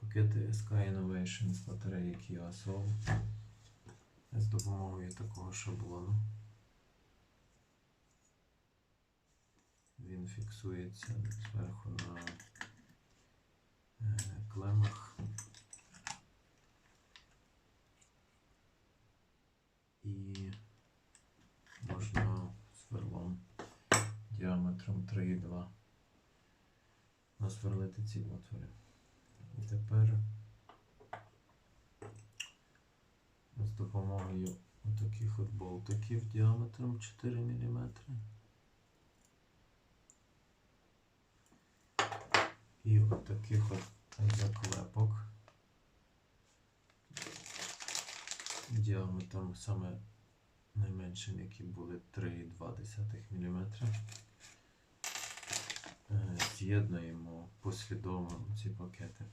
пакети SK Innovation з батареї Kia Soul з допомогою такого шаблону. Він фіксується зверху на е, клемах. І можна сверлом діаметром 3,2 насверлити ці отвори. І тепер з допомогою таких от болтиків діаметром 4 мм. І от таких от заклепок діаметром саме найменшим, які були 3,2 мм. З'єднуємо послідовно ці пакети.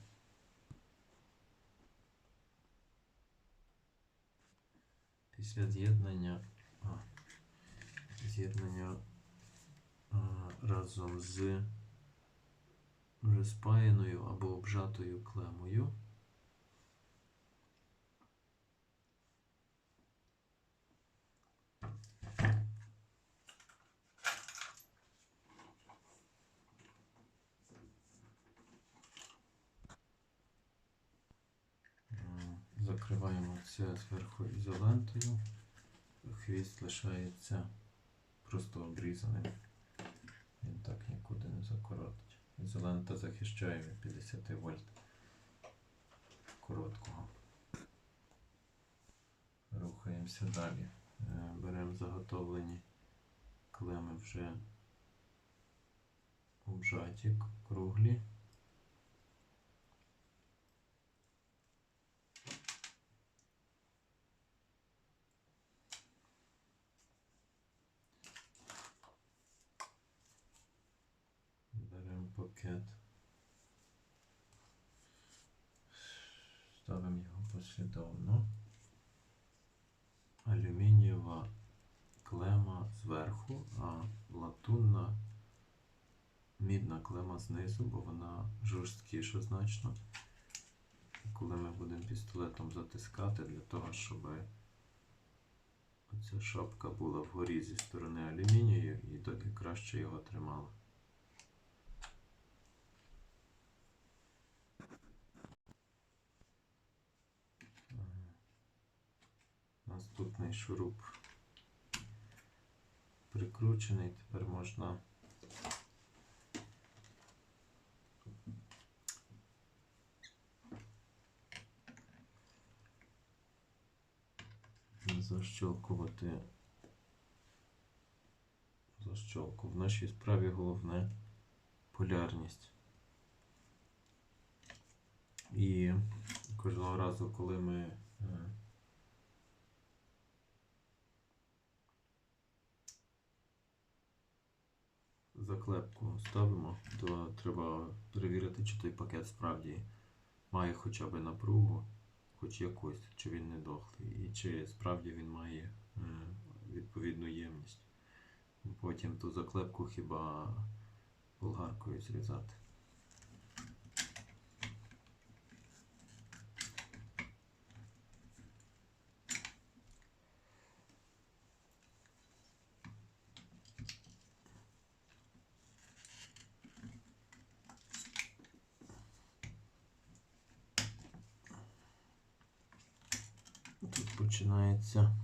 Після з'єднання з'єднання разом з вже спаяною або обжатою клемою. Це зверху ізолентою. Хвіст лишається просто обрізаним. Він так нікуди не закоротить. Ізолента захищає від 50 вольт короткого. Рухаємося далі. Е, Беремо заготовлені клеми вже обжаті, круглі. Беремо пакет. Ставимо його послідовно. Алюмінієва клема зверху, а латунна мідна клема знизу, бо вона жорсткіша значно. Коли ми будемо пістолетом затискати для того, щоб оця шапка була вгорі зі сторони алюмінію і тоді краще його тримала. Наступний шуруп прикручений, тепер можна защелкувати защолку. В нашій справі головне полярність. І кожного разу, коли ми е, заклепку ставимо, то треба перевірити, чи той пакет справді має хоча б напругу, хоч якусь, чи він не дохлий, і чи справді він має е, відповідну ємність. Потім ту заклепку хіба болгаркою зрізати. Тут починається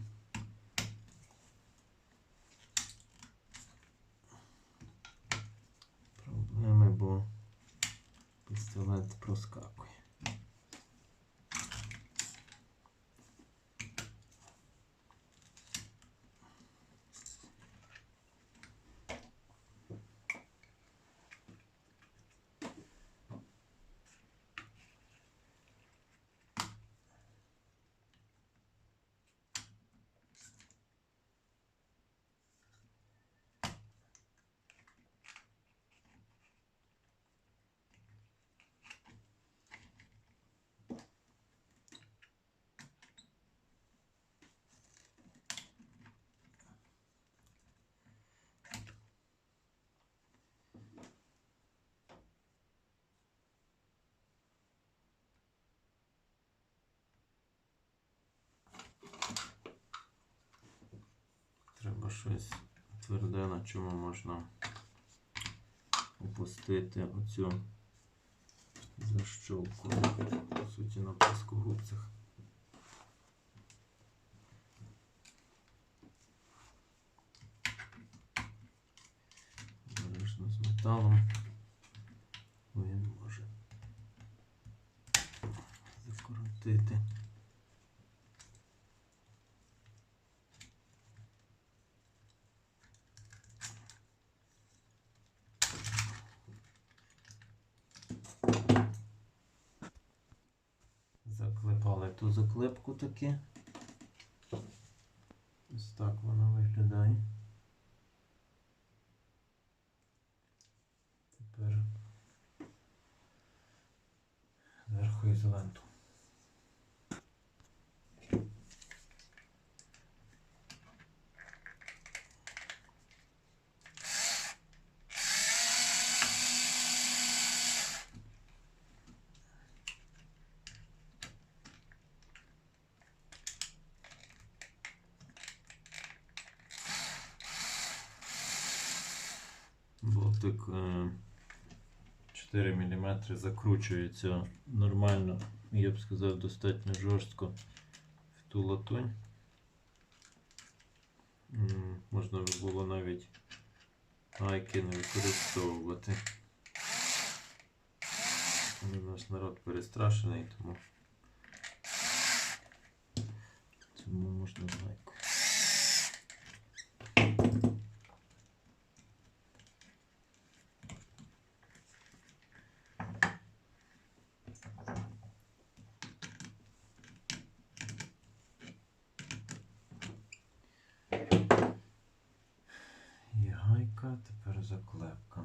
щось тверде, на чому можна опустити оцю защолку. По суті, на плоскогубцях. Обережно з металом. Він може закоротити. Заклепали заклепку таки. Ось так вона виглядає. Тепер зверху ізоленту. Е, 4 мм закручується нормально, я б сказав, достатньо жорстко в ту латунь. Можна було навіть гайки не використовувати. Але Наш народ перестрашений, тому, тому можна гайку. Є гайка, тепер заклепка.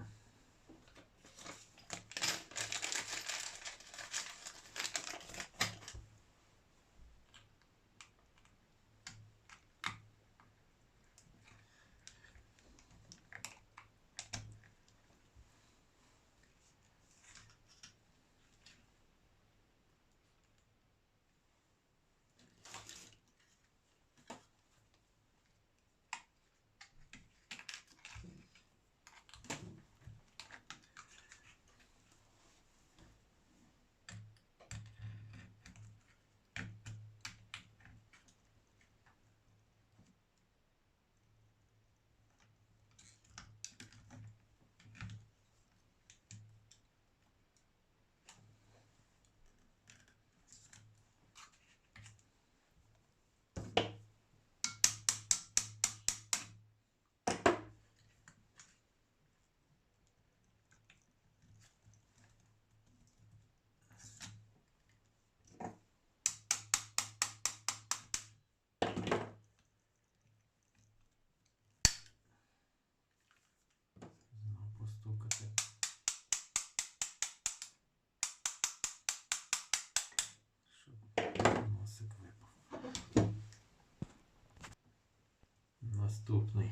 Наступний.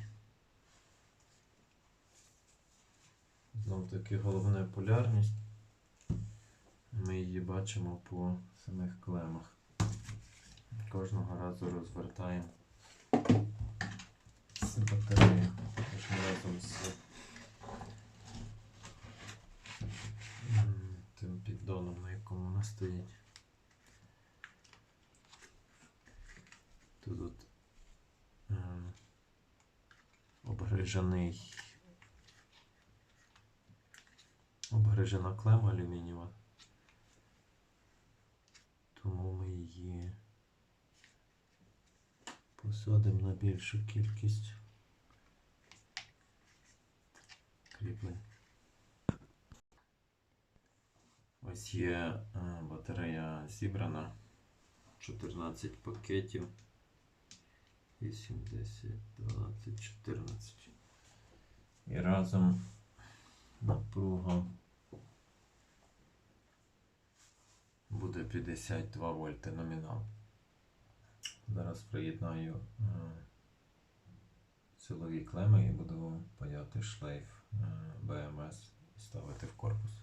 Знов таки головне полярність. Ми її бачимо по самих клемах. Кожного разу розвертаємо з батареї. Кожного разом з тим піддоном, на якому вона стоїть. Тут от, е, обгрижений обгрижена клема алюмінієва. Тому ми її посадимо на більшу кількість кріплень. Ось є е, батарея зібрана. 14 пакетів. 8, 10, 12, 14. І разом напруга буде 52 вольти номінал. Зараз приєднаю е, силові клеми і буду паяти шлейф е, БМС і ставити в корпус.